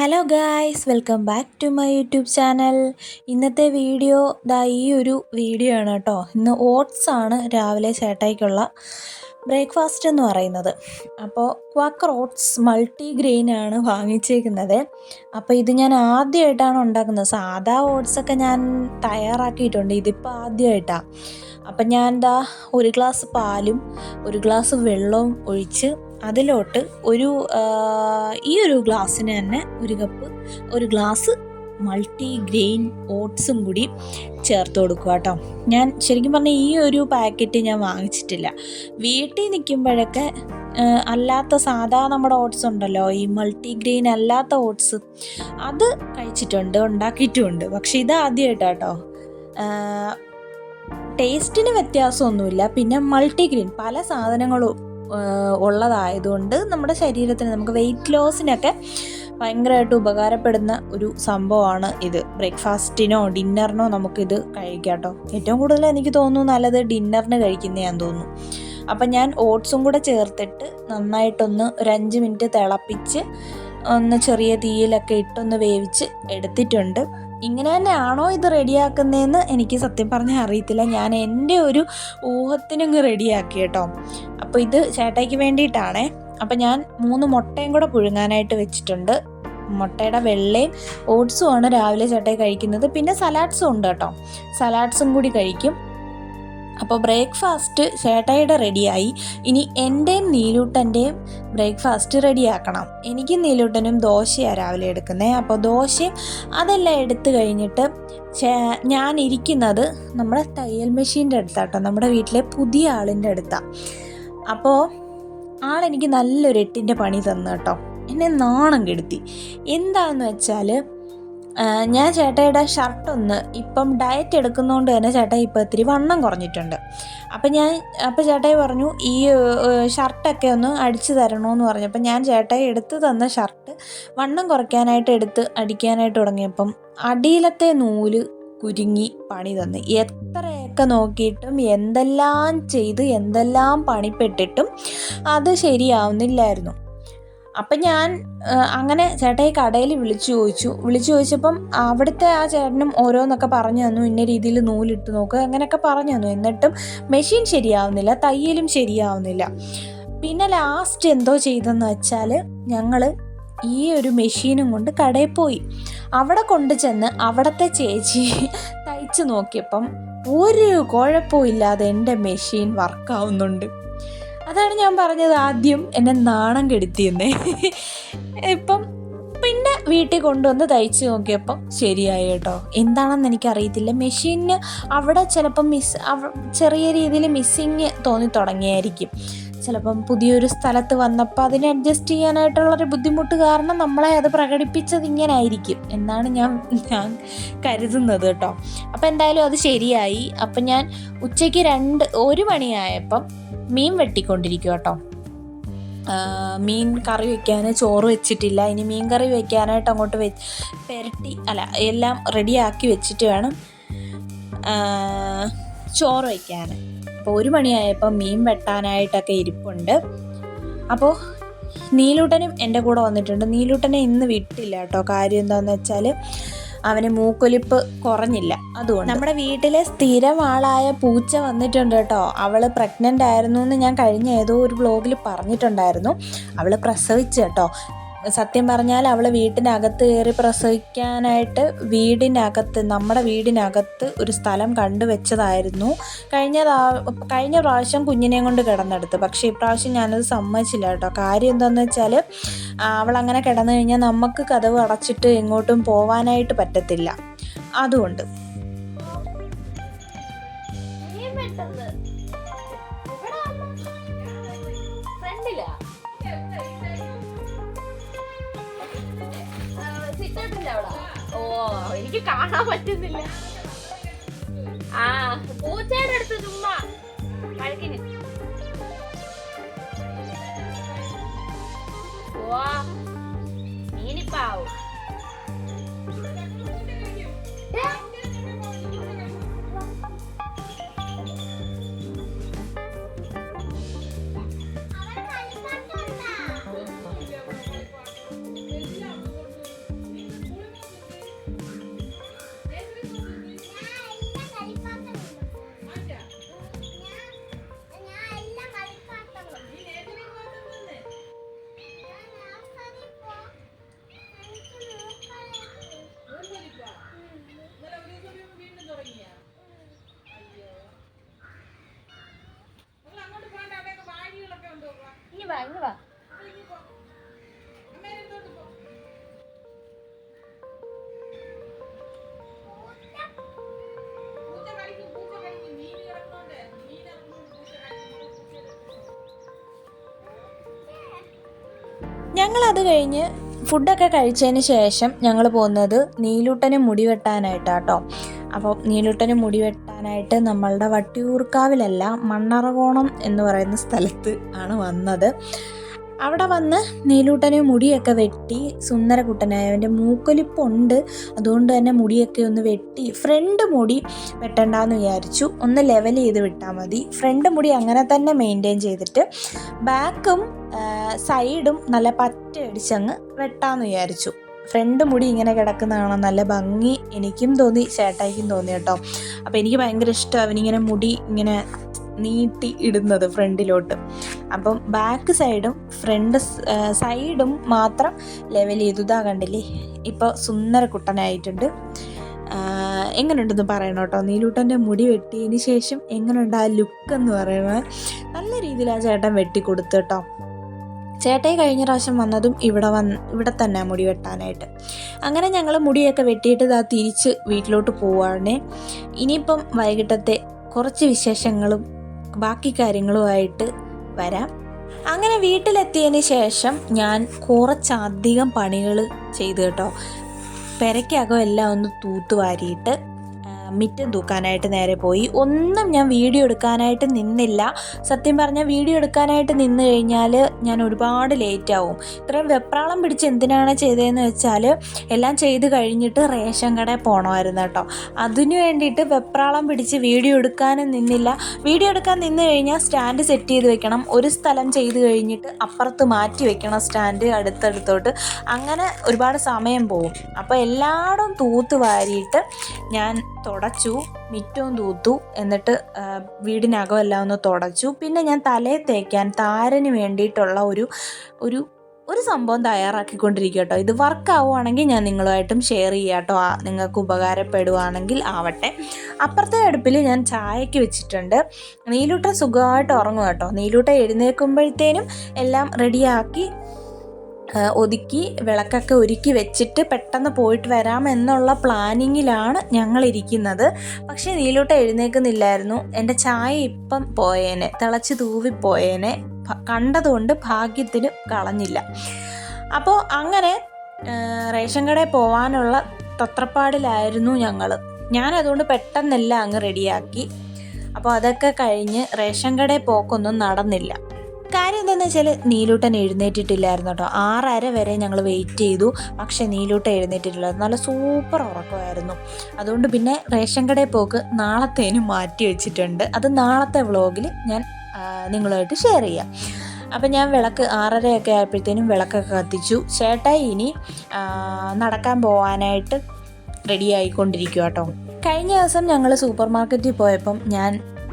Hello guys welcome back to my YouTube channel ഇന്നത്തെ video ദാ ഈ ഒരു വീഡിയോ ആണ് കേട്ടോ. ഇന്ന് ഓട്സ് ആണ് രാവിലെ ചേട്ടായിക്കുള്ള ബ്രേക്ക്ഫാസ്റ്റ് എന്ന് പറയുന്നത്. അപ്പോൾ ക്വാക്കർ ഓട്സ് മൾട്ടി ഗ്രെയിൻ ആണ് വാങ്ങിച്ചേക്കുന്നത്. അപ്പോൾ ഇത് ഞാൻ ആദ്യമായിട്ടാണ് ഉണ്ടാക്കുന്നത്. സാധാ ഓട്സൊക്കെ ഞാൻ തയ്യാറാക്കിയിട്ടുണ്ട്. ഇതിപ്പോൾ ആദ്യമായിട്ടാണ് അപ്പം ഞാൻ എന്താ ഒരു ഗ്ലാസ് പാലും ഒരു ഗ്ലാസ് വെള്ളവും ഒഴിച്ച് അതിലോട്ട് ഒരു ഈ ഒരു ഗ്ലാസ്സിന് തന്നെ ഒരു കപ്പ് ഒരു ഗ്ലാസ് മൾട്ടി ഗ്രെയിൻ ഓട്സും കൂടി ചേർത്ത് കൊടുക്കുക കേട്ടോ. ഞാൻ ശരിക്കും പറഞ്ഞാൽ ഈ ഒരു പാക്കറ്റ് ഞാൻ വാങ്ങിച്ചിട്ടില്ല. വീട്ടിൽ നിൽക്കുമ്പോഴൊക്കെ അല്ലാത്ത സാധാ നമ്മുടെ ഓട്സ് ഉണ്ടല്ലോ ഈ മൾട്ടി ഗ്രെയിൻ അല്ലാത്ത ഓട്സ് അത് കഴിച്ചിട്ടുണ്ട് ഉണ്ടാക്കിയിട്ടുമുണ്ട് പക്ഷെ ഇത് ആദ്യമായിട്ട് കേട്ടോ. ടേസ്റ്റിന് വ്യത്യാസമൊന്നുമില്ല. പിന്നെ മൾട്ടി ഗ്രെയിൻ പല സാധനങ്ങളും ഉള്ളതായതുകൊണ്ട് നമ്മുടെ ശരീരത്തിന് നമുക്ക് വെയിറ്റ് ലോസിനൊക്കെ ഭയങ്കരമായിട്ട് ഉപകാരപ്പെടുന്ന ഒരു സംഭവമാണ് ഇത്. ബ്രേക്ക്ഫാസ്റ്റിനോ ഡിന്നറിനോ നമുക്കിത് കഴിക്കാം കേട്ടോ. ഏറ്റവും കൂടുതൽ എനിക്ക് തോന്നുന്നു നല്ലത് ഡിന്നറിന് കഴിക്കുന്നതാന്ന് തോന്നുന്നു. അപ്പം ഞാൻ ഓട്സും കൂടെ ചേർത്തിട്ട് നന്നായിട്ടൊന്ന് ഒരു അഞ്ച് മിനിറ്റ് തിളപ്പിച്ച് ഒന്ന് ചെറിയ തീയിലൊക്കെ ഇട്ടൊന്ന് വേവിച്ച് എടുത്തിട്ടുണ്ട്. ഇങ്ങനെ തന്നെയാണോ ഇത് റെഡിയാക്കുന്നതെന്ന് എനിക്ക് സത്യം പറഞ്ഞാൽ അറിയത്തില്ല. ഞാൻ എന്റെ ഒരു ഊഹത്തിനങ്ങ് റെഡിയാക്കി കേട്ടോ. അപ്പോൾ ഇത് ചേട്ടയ്ക്ക് വേണ്ടിയിട്ടാണേ. അപ്പം ഞാൻ മൂന്ന് മുട്ടയും കൂടെ പുഴുങ്ങാനായിട്ട് വെച്ചിട്ടുണ്ട്. മുട്ടയുടെ വെള്ളയും ഓട്സും ആണ് രാവിലെ ചേട്ടായി കഴിക്കുന്നത്. പിന്നെ സലാഡ്സും ഉണ്ട് കേട്ടോ. സലാഡ്സും കൂടി കഴിക്കും. അപ്പോൾ ബ്രേക്ക്ഫാസ്റ്റ് ചേട്ടായിയുടെ റെഡിയായി. ഇനി എന്റെയും നീലൂട്ടന്റെയും ബ്രേക്ക്ഫാസ്റ്റ് റെഡിയാക്കണം. എനിക്കും നീലൂട്ടനും ദോശയാണ് രാവിലെ എടുക്കുന്നത് അപ്പോൾ ദോശയും അതെല്ലാം എടുത്തു കഴിഞ്ഞിട്ട് ഞാനിരിക്കുന്നത് നമ്മുടെ തയ്യൽ മെഷീന്റെ അടുത്താട്ടോ. നമ്മുടെ വീട്ടിലെ പുതിയ ആളിന്റെ അടുത്താണ് അപ്പോൾ ആളെനിക്ക് നല്ലൊരു എട്ടിന്റെ പണി തന്നു കേട്ടോ. എന്നെ നാണം കെടുത്തി. എന്താണെന്ന് വെച്ചാൽ ഞാൻ ചേട്ടയുടെ ഷർട്ടൊന്ന് ഇപ്പം ഡയറ്റ് എടുക്കുന്നതുകൊണ്ട് തന്നെ ചേട്ട ഇപ്പം ഇത്തിരി വണ്ണം കുറഞ്ഞിട്ടുണ്ട്. അപ്പം ഞാൻ അപ്പം ചേട്ടായി പറഞ്ഞു ഈ ഷർട്ടൊക്കെ ഒന്ന് അടിച്ചു തരണമെന്ന് പറഞ്ഞു. അപ്പം ഞാൻ ചേട്ടായി എടുത്തു തന്ന ഷർട്ട് വണ്ണം കുറയ്ക്കാനായിട്ട് എടുത്ത് അടിക്കാനായിട്ട് തുടങ്ങിയപ്പം അടിയിലത്തെ നൂൽ കുരുങ്ങി പണി തന്നു. എത്രയൊക്കെ നോക്കിയിട്ടും എന്തെല്ലാം ചെയ്ത് എന്തെല്ലാം പണിപ്പെട്ടിട്ടും അത് ശരിയാവുന്നില്ലായിരുന്നു. അപ്പം ഞാൻ അങ്ങനെ ചേട്ടായി കടയിൽ വിളിച്ചു ചോദിച്ചു. വിളിച്ചു ചോദിച്ചപ്പം അവിടുത്തെ ആ ചേട്ടനും ഓരോന്നൊക്കെ പറഞ്ഞു തന്നു. ഇന്ന രീതിയിൽ നൂലിട്ട് നോക്കുക അങ്ങനെയൊക്കെ പറഞ്ഞു തന്നു. എന്നിട്ടും മെഷീൻ ശരിയാവുന്നില്ല തയ്യലും ശരിയാവുന്നില്ല. പിന്നെ ലാസ്റ്റ് എന്തോ ചെയ്തെന്ന് വെച്ചാൽ ഞങ്ങൾ ഈ ഒരു മെഷീനും കൊണ്ട് കടയിൽ പോയി. അവിടെ കൊണ്ടു ചെന്ന് അവിടുത്തെ ചേച്ചി തയ്ച്ചു നോക്കിയപ്പം ഒരു കുഴപ്പമില്ലാതെ എന്റെ മെഷീൻ വർക്കാവുന്നുണ്ട് അതാണ് ഞാൻ പറഞ്ഞത് ആദ്യം എന്നെ നാണം കെടുത്തിയെന്നേ. ഇപ്പം പിന്നെ വീട്ടിൽ കൊണ്ടുവന്ന് തയ്ച്ച് നോക്കിയപ്പോൾ ശരിയായി കേട്ടോ. എന്താണെന്ന് എനിക്കറിയത്തില്ല. മെഷീനിന് അവിടെ ചിലപ്പം മിസ് ചെറിയ രീതിയിൽ മിസ്സിങ് തോന്നി തുടങ്ങിയായിരിക്കും. ചിലപ്പം പുതിയൊരു സ്ഥലത്ത് വന്നപ്പോൾ അതിനെ അഡ്ജസ്റ്റ് ചെയ്യാനായിട്ടുള്ളൊരു ബുദ്ധിമുട്ട് കാരണം നമ്മളെ അത് പ്രകടിപ്പിച്ചത് ഇങ്ങനെ ആയിരിക്കും എന്നാണ് ഞാൻ ഞാൻ കരുതുന്നത് കേട്ടോ. അപ്പോൾ എന്തായാലും അത് ശരിയായി. അപ്പം ഞാൻ ഉച്ചയ്ക്ക് രണ്ട് ഒരു മണിയായപ്പം മീൻ വെട്ടിക്കൊണ്ടിരിക്കും കേട്ടോ മീൻ കറി വെക്കാൻ ചോറ് വെച്ചിട്ടില്ല. ഇനി മീൻ കറി വെക്കാനായിട്ട് അങ്ങോട്ട് വെ പെരട്ടി അല്ല എല്ലാം റെഡിയാക്കി വെച്ചിട്ട് വേണം ചോറ് വയ്ക്കാൻ അപ്പോൾ ഒരു മണിയായപ്പോൾ മീൻ വെട്ടാനായിട്ടൊക്കെ ഇരിപ്പുണ്ട്. അപ്പോൾ നീലൂട്ടനും എന്റെ കൂടെ വന്നിട്ടുണ്ട്. നീലൂട്ടനെ ഇന്ന് വിട്ടില്ല കേട്ടോ കാര്യം എന്താണെന്ന് വെച്ചാൽ അവന് മൂക്കൊലിപ്പ് കുറഞ്ഞില്ല. അതുകൊണ്ട് നമ്മുടെ വീട്ടിലെ സ്ഥിരം ആളായ പൂച്ച വന്നിട്ടുണ്ട് കേട്ടോ. അവൾ പ്രഗ്നന്റ് ആയിരുന്നു എന്ന് ഞാൻ കഴിഞ്ഞ ഏതോ ഒരു ബ്ലോഗിൽ പറഞ്ഞിട്ടുണ്ടായിരുന്നു. അവൾ പ്രസവിച്ചു കേട്ടോ. സത്യം പറഞ്ഞാൽ അവൾ വീട്ടിനകത്ത് കയറി പ്രസവിക്കാനായിട്ട് വീടിനകത്ത് നമ്മുടെ വീടിനകത്ത് ഒരു സ്ഥലം കണ്ടുവെച്ചതായിരുന്നു. കഴിഞ്ഞ കഴിഞ്ഞ പ്രാവശ്യം കുഞ്ഞിനെയും കൊണ്ട് കിടന്നെടുത്ത്. പക്ഷേ ഇപ്രാവശ്യം ഞാനത് സമ്മതിച്ചില്ല കേട്ടോ. കാര്യം എന്താണെന്ന് വെച്ചാൽ അവളങ്ങനെ കിടന്നു കഴിഞ്ഞാൽ നമുക്ക് കഥവ് അടച്ചിട്ട് എങ്ങോട്ടും പോവാനായിട്ട് പറ്റത്തില്ല. അതുകൊണ്ട്. ഓ എനിക്ക് കാണാൻ പറ്റുന്നില്ല. ആ പൂച്ചയുടെ അടുത്ത് ചുമ്മാ വഴക്കിന്. ഓ മീനിപ്പാവും? ഞങ്ങൾ അത് കഴിഞ്ഞ് ഫുഡൊക്കെ കഴിച്ചതിന് ശേഷം ഞങ്ങൾ പോകുന്നത് നീലൂട്ടന് മുടി വെട്ടാനായിട്ടാട്ടോ. അപ്പോൾ നീലൂട്ടന് മുടി വെട്ടാനായിട്ട് നമ്മളുടെ വട്ടിയൂർക്കാവിലല്ല മണ്ണറകോണം എന്ന് പറയുന്ന സ്ഥലത്ത് ആണ് വന്നത്. അവിടെ വന്ന് നീലൂട്ടനെ മുടിയൊക്കെ വെട്ടി സുന്ദരകുട്ടനായ അവന്റെ മൂക്കൊലിപ്പുണ്ട്. അതുകൊണ്ട് തന്നെ മുടിയൊക്കെ ഒന്ന് വെട്ടി. ഫ്രണ്ട് മുടി വെട്ടണ്ടെന്ന് വിചാരിച്ചു. ഒന്ന് ലെവൽ ചെയ്ത് വിട്ടാൽ മതി. ഫ്രണ്ട് മുടി അങ്ങനെ തന്നെ മെയിന്റെയിൻ ചെയ്തിട്ട് ബാക്കും സൈഡും നല്ല പറ്റ അടിച്ചങ്ങ് വെട്ടാമെന്ന് വിചാരിച്ചു. ഫ്രണ്ട് മുടി ഇങ്ങനെ കിടക്കുന്ന കാണാൻ നല്ല ഭംഗി എനിക്കും തോന്നി ചേട്ടായിക്കും തോന്നി കേട്ടോ. അപ്പോൾ എനിക്ക് ഭയങ്കര ഇഷ്ടം അവനിങ്ങനെ മുടി ഇങ്ങനെ നീട്ടി ഇടുന്നത് ഫ്രണ്ടിലോട്ട്. അപ്പം ബാക്ക് സൈഡും ഫ്രണ്ട് സൈഡും മാത്രം ലെവൽ ചെയ്തു. ഇതാ കണ്ടില്ലേ? ഇപ്പോൾ സുന്ദര കുട്ടനായിട്ടുണ്ട് എങ്ങനെയുണ്ടെന്ന് പറയണം കേട്ടോ? നീലൂട്ടന്റെ മുടി വെട്ടിയതിന് ശേഷം എങ്ങനെയുണ്ട് ആ ലുക്ക് എന്ന് പറയുന്നത് നല്ല രീതിയിൽ ആ ചേട്ടൻ വെട്ടിക്കൊടുത്തു കേട്ടോ. ചേട്ടായി കഴിഞ്ഞ പ്രാവശ്യം വന്നതും ഇവിടെ വന്ന് ഇവിടെ തന്നെ മുടി വെട്ടാനായിട്ട്. അങ്ങനെ ഞങ്ങൾ മുടിയൊക്കെ വെട്ടിയിട്ട് ഇതാ തിരിച്ച് വീട്ടിലോട്ട് പോവാണേ. ഇനിയിപ്പം വൈകിട്ടത്തെ കുറച്ച് വിശേഷങ്ങളും ബാക്കി കാര്യങ്ങളുമായിട്ട് വരാം. അങ്ങനെ വീട്ടിലെത്തിയതിന് ശേഷം ഞാൻ കുറച്ചധികം പണികൾ ചെയ്തു കേട്ടോ. പെരയ്ക്കകം എല്ലാം ഒന്ന് തൂത്തുവാരിയിട്ട് മിറ്റം തൂക്കാനായിട്ട് നേരെ പോയി. ഒന്നും ഞാൻ വീഡിയോ എടുക്കാനായിട്ട് നിന്നില്ല. സത്യം പറഞ്ഞാൽ വീഡിയോ എടുക്കാനായിട്ട് നിന്ന് കഴിഞ്ഞാൽ ഞാൻ ഒരുപാട് ലേറ്റ് ആവും. ഇത്രയും വെപ്രാളം പിടിച്ച് എന്തിനാണ് ചെയ്തതെന്ന് വെച്ചാൽ എല്ലാം ചെയ്ത് കഴിഞ്ഞിട്ട് റേഷൻ കടയിൽ പോകണമായിരുന്നു കേട്ടോ. അതിനു വേണ്ടിയിട്ട് വെപ്രാളം പിടിച്ച് വീഡിയോ എടുക്കാനും നിന്നില്ല. വീഡിയോ എടുക്കാൻ നിന്ന് കഴിഞ്ഞാൽ സ്റ്റാൻഡ് സെറ്റ് ചെയ്ത് വെക്കണം. ഒരു സ്ഥലം ചെയ്ത് കഴിഞ്ഞിട്ട് അപ്പുറത്ത് മാറ്റി വെക്കണം സ്റ്റാൻഡ് അടുത്തടുത്തോട്ട്. അങ്ങനെ ഒരുപാട് സമയം പോകും അപ്പോൾ എല്ലായിടും തൂത്ത് വാരിയിട്ട് ഞാൻ തുടച്ചു മിറ്റവും തൂത്തു എന്നിട്ട് വീടിനകം എല്ലാം ഒന്ന് തുടച്ചു. പിന്നെ ഞാൻ തലയിൽ തേക്കാൻ താരന് വേണ്ടിയിട്ടുള്ള ഒരു ഒരു ഒരു സംഭവം തയ്യാറാക്കിക്കൊണ്ടിരിക്കുക കേട്ടോ ഇത് വർക്ക് ആവുകയാണെങ്കിൽ ഞാൻ നിങ്ങളുമായിട്ടും ഷെയർ ചെയ്യാം കേട്ടോ നിങ്ങൾക്ക് ഉപകാരപ്പെടുവാണെങ്കിൽ ആവട്ടെ. അപ്പുറത്തെ അടുപ്പിൽ ഞാൻ ചായക്ക് വെച്ചിട്ടുണ്ട്. നീലൂട്ട സുഖമായിട്ട് ഉറങ്ങും കേട്ടോ നീലൂട്ട എഴുന്നേൽക്കുമ്പോഴത്തേനും എല്ലാം റെഡിയാക്കി ഒതുക്കി വിളക്കൊക്കെ ഒരുക്കി വെച്ചിട്ട് പെട്ടെന്ന് പോയിട്ട് വരാം എന്നുള്ള പ്ലാനിങ്ങിലാണ് ഞങ്ങൾ ഇരിക്കുന്നത് പക്ഷേ നീലോട്ട് എഴുന്നേൽക്കുന്നില്ലായിരുന്നു. എന്റെ ചായ ഇപ്പം പോയേനെ തിളച്ച് തൂവിപ്പോയേനെ കണ്ടതുകൊണ്ട് ഭാഗ്യത്തിന് കളഞ്ഞില്ല. അപ്പോൾ അങ്ങനെ റേഷൻ കടയിൽ പോകാനുള്ള തത്രപ്പാടിലായിരുന്നു ഞങ്ങൾ ഞാൻ അതുകൊണ്ട് പെട്ടെന്നെല്ലാം അങ്ങ് റെഡിയാക്കി. അപ്പോൾ അതൊക്കെ കഴിഞ്ഞ് റേഷൻ കടയിൽ പോക്കൊന്നും നടന്നില്ല. കാര്യം എന്താണെന്ന് വെച്ചാൽ നീലൂട്ടൻ എഴുന്നേറ്റിട്ടില്ലായിരുന്നു കേട്ടോ. ആറര വരെ ഞങ്ങൾ വെയിറ്റ് ചെയ്തു. പക്ഷേ നീലൂട്ടൻ എഴുന്നേറ്റിട്ടില്ലായിരുന്നു. നല്ല സൂപ്പർ ഉറക്കമായിരുന്നു. അതുകൊണ്ട് പിന്നെ റേഷൻ കടയിൽ പോക്ക് നാളത്തേനും മാറ്റി വെച്ചിട്ടുണ്ട്. അത് നാളത്തെ വ്ളോഗിൽ ഞാൻ നിങ്ങളുമായിട്ട് ഷെയർ ചെയ്യാം. അപ്പം ഞാൻ വിളക്ക് ആറരയൊക്കെ ആയപ്പോഴത്തേനും വിളക്കൊക്കെ കത്തിച്ചു. ചേട്ടായി ഇനി നടക്കാൻ പോകാനായിട്ട് റെഡി ആയിക്കൊണ്ടിരിക്കുക കേട്ടോ കഴിഞ്ഞ ദിവസം ഞങ്ങൾ സൂപ്പർ മാർക്കറ്റിൽ പോയപ്പം ഞാൻ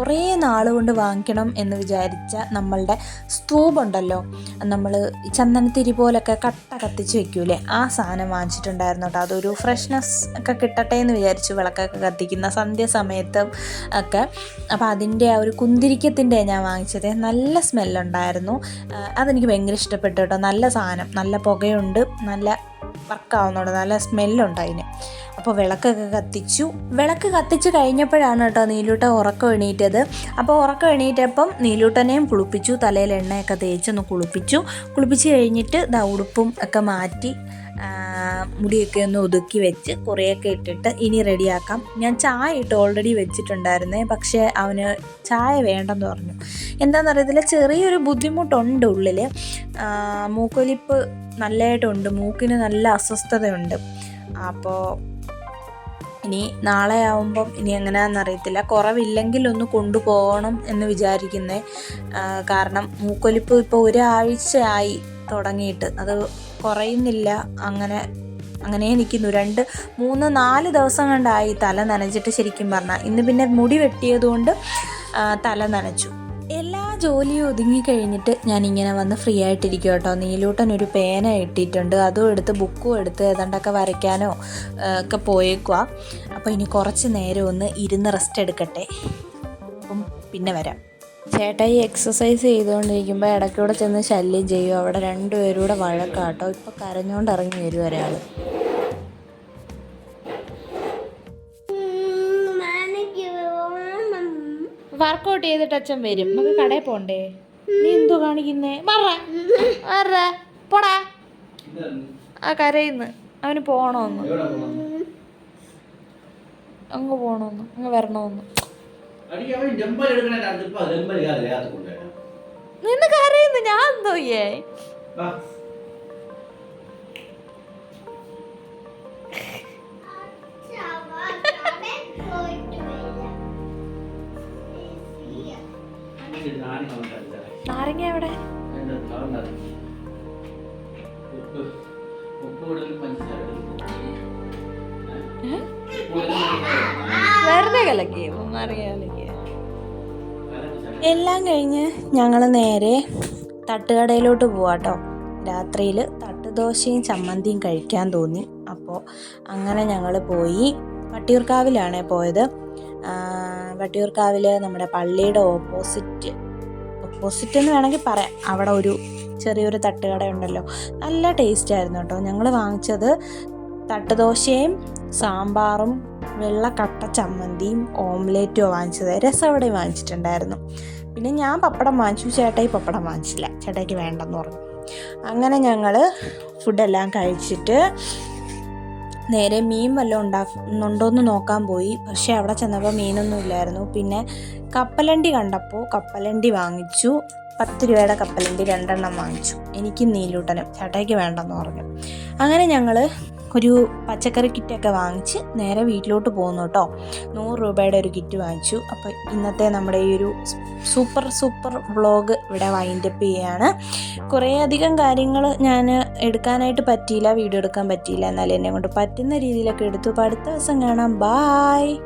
കുറേ നാൾ കൊണ്ട് വാങ്ങിക്കണം എന്ന് വിചാരിച്ച നമ്മളുടെ സ്തൂപുണ്ടല്ലോ. നമ്മൾ ചന്ദനത്തിരി പോലൊക്കെ കട്ട കത്തിച്ച് വെക്കൂലേ? ആ സാധനം വാങ്ങിച്ചിട്ടുണ്ടായിരുന്നു കേട്ടോ. അതൊരു ഫ്രഷ്നെസ് ഒക്കെ കിട്ടട്ടെ എന്ന് വിചാരിച്ചു വിളക്കൊക്കെ കത്തിക്കുന്ന സന്ധ്യാസമയത്ത് ഒക്കെ. അപ്പോൾ അതിന്റെ ആ ഒരു കുന്തിരിക്കത്തിന്റെ ഞാൻ വാങ്ങിച്ചത്. നല്ല സ്മെല്ലുണ്ടായിരുന്നു. അതെനിക്ക് ഭയങ്കര ഇഷ്ടപ്പെട്ടു കേട്ടോ. നല്ല സാധനം. നല്ല പുകയുണ്ട്. നല്ല വർക്കാവുന്നുണ്ട് നല്ല സ്മെല്ലുണ്ട് അതിന്. അപ്പോൾ വിളക്കൊക്കെ കത്തിച്ചു. വിളക്ക് കത്തിച്ച് കഴിഞ്ഞപ്പോഴാണ് കേട്ടോ നീലൂട്ട ഉറക്കം എണീറ്റത്. അപ്പോൾ ഉറക്കം എണീറ്റപ്പം നീലൂട്ടനെയും കുളിപ്പിച്ചു തലയിൽ എണ്ണയൊക്കെ തേച്ചൊന്ന് കുളിപ്പിച്ചു. കുളിപ്പിച്ച് കഴിഞ്ഞിട്ട് ദ ഉടുപ്പും ഒക്കെ മാറ്റി മുടിയൊക്കെ ഒന്ന് ഒതുക്കി വെച്ച് കുറേയൊക്കെ ഇട്ടിട്ട് ഇനി റെഡിയാക്കാം. ഞാൻ ചായ ഇട്ട് ഓൾറെഡി വെച്ചിട്ടുണ്ടായിരുന്നേ പക്ഷേ അവന് ചായ വേണ്ടെന്ന് പറഞ്ഞു. എന്താണെന്നറിയത്തില്ല ചെറിയൊരു ബുദ്ധിമുട്ടുണ്ട് ഉള്ളിൽ മൂക്കൊലിപ്പ് നല്ലതായിട്ടുണ്ട് മൂക്കിന് നല്ല അസ്വസ്ഥതയുണ്ട്. അപ്പോൾ ഇനി നാളെ ആവുമ്പം ഇനി എങ്ങനെയാണെന്ന് അറിയത്തില്ല. കുറവില്ലെങ്കിൽ ഒന്ന് കൊണ്ടുപോകണം എന്ന് വിചാരിക്കുന്നത് കാരണം മൂക്കൊലിപ്പ് ഇപ്പോൾ ഒരാഴ്ചയായി തുടങ്ങിയിട്ട്. അത് കുറയുന്നില്ല. അങ്ങനെ അങ്ങനെ നിൽക്കുന്നു രണ്ട് മൂന്ന് നാല് ദിവസം കണ്ടായി തല നനച്ചിട്ട് ശരിക്കും പറഞ്ഞാൽ ഇന്ന് പിന്നെ മുടി വെട്ടിയതുകൊണ്ട് തല നനച്ചു. എല്ലാ ജോലിയും ഒതുങ്ങി കഴിഞ്ഞിട്ട് ഞാൻ ഇങ്ങനെ വന്ന് ഫ്രീ ആയിട്ടിരിക്കും കേട്ടോ. നീലൂട്ടൻ ഒരു പേന ഇട്ടിട്ടുണ്ട്. അതും എടുത്ത് ബുക്കും എടുത്ത് ഏതാണ്ടൊക്കെ വരയ്ക്കാനോ ഒക്കെ പോയേക്കുക അപ്പോൾ ഇനി കുറച്ച് നേരം ഒന്ന് ഇരുന്ന് റെസ്റ്റ് എടുക്കട്ടെ. അപ്പം പിന്നെ വരാം. ചേട്ടായി എക്സസൈസ് ചെയ്തുകൊണ്ടിരിക്കുമ്പോൾ ഇടയ്ക്കൂടെ ചെന്ന് ശല്യം ചെയ്യും. അവിടെ രണ്ടുപേരും കൂടെ വഴക്കാട്ടോ. ഇപ്പോൾ കരഞ്ഞുകൊണ്ട് ഇറങ്ങി വരും ഒരാൾ വർക്കൗട്ട് ചെയ്തിട്ട് അച്ഛൻ വരും. നമുക്ക് കടയിൽ പോണ്ടേ? നീ എന്തു കാണിക്കുന്നേ? മറ. മറ. പോടാ. ആ കരയിന്ന്. അവന് പോണോന്ന്. അങ്ങ് പോണോന്ന്. അങ്ങ് വരണോന്ന്. നിന്ന് കരയുന്നു. ഞാൻ എന്തോ നാരങ്ങ എവിടെ? വെറുതെ കലക്കി. നാരങ്ങ കലക്കി. എല്ലാം കഴിഞ്ഞ് ഞങ്ങൾ നേരെ തട്ടുകടയിലോട്ട് പോവാട്ടോ. രാത്രിയിൽ തട്ടുദോശയും ചമ്മന്തിയും കഴിക്കാൻ തോന്നി. അപ്പോൾ അങ്ങനെ ഞങ്ങൾ പോയി. വട്ടിയൂർക്കാവിലാണ് പോയത്. വട്ടിയൂർക്കാവിൽ നമ്മുടെ പള്ളിയുടെ ഓപ്പോസിറ്റ് ഓപ്പോസിറ്റ് എന്ന് വേണമെങ്കിൽ പറയാം. അവിടെ ഒരു ചെറിയൊരു തട്ടുകട ഉണ്ടല്ലോ നല്ല ടേസ്റ്റ് ആയിരുന്നു കേട്ടോ. ഞങ്ങൾ വാങ്ങിച്ചത് തട്ടുദോശയും സാമ്പാറും വെള്ള കട്ട ചമ്മന്തിയും ഓംലേറ്റും വാങ്ങിച്ചത്. രസവടെ വാങ്ങിച്ചിട്ടുണ്ടായിരുന്നു. പിന്നെ ഞാൻ പപ്പടം വാങ്ങിച്ചു. ചേട്ടായി പപ്പടം വാങ്ങിച്ചില്ല. ചേട്ടായിക്ക് വേണ്ടെന്ന് പറഞ്ഞു. അങ്ങനെ ഞങ്ങൾ ഫുഡെല്ലാം കഴിച്ചിട്ട് നേരെ മീൻ വല്ലതും ഉണ്ടാക്കുന്നുണ്ടോ എന്ന് നോക്കാൻ പോയി. പക്ഷേ അവിടെ ചെന്നപ്പോൾ മീനൊന്നും ഇല്ലായിരുന്നു. പിന്നെ കപ്പലണ്ടി കണ്ടപ്പോൾ കപ്പലണ്ടി വാങ്ങിച്ചു. പത്ത് രൂപയുടെ കപ്പലണ്ടി രണ്ടെണ്ണം വാങ്ങിച്ചു. എനിക്ക് നീലൂട്ടനും ചേട്ടായിക്ക് വേണ്ടെന്ന് പറഞ്ഞു. അങ്ങനെ ഞങ്ങൾ ഒരു പച്ചക്കറി കിറ്റൊക്കെ വാങ്ങിച്ച് നേരെ വീട്ടിലോട്ട് പോകുന്നു കേട്ടോ. നൂറ് രൂപയുടെ ഒരു കിറ്റ് വാങ്ങിച്ചു. അപ്പോൾ ഇന്നത്തെ നമ്മുടെ ഈ ഒരു സൂപ്പർ സൂപ്പർ വ്ളോഗ് ഇവിടെ വൈൻഡപ്പ് ചെയ്യാണ്. കുറേ അധികം കാര്യങ്ങൾ ഞാൻ എടുക്കാനായിട്ട് പറ്റിയില്ല വീഡിയോ എടുക്കാൻ പറ്റിയില്ല. എന്നാലും എന്നെ കൊണ്ട് പറ്റുന്ന രീതിയിലൊക്കെ എടുത്തു. അപ്പോൾ അടുത്ത ദിവസം കാണാം. ബായ്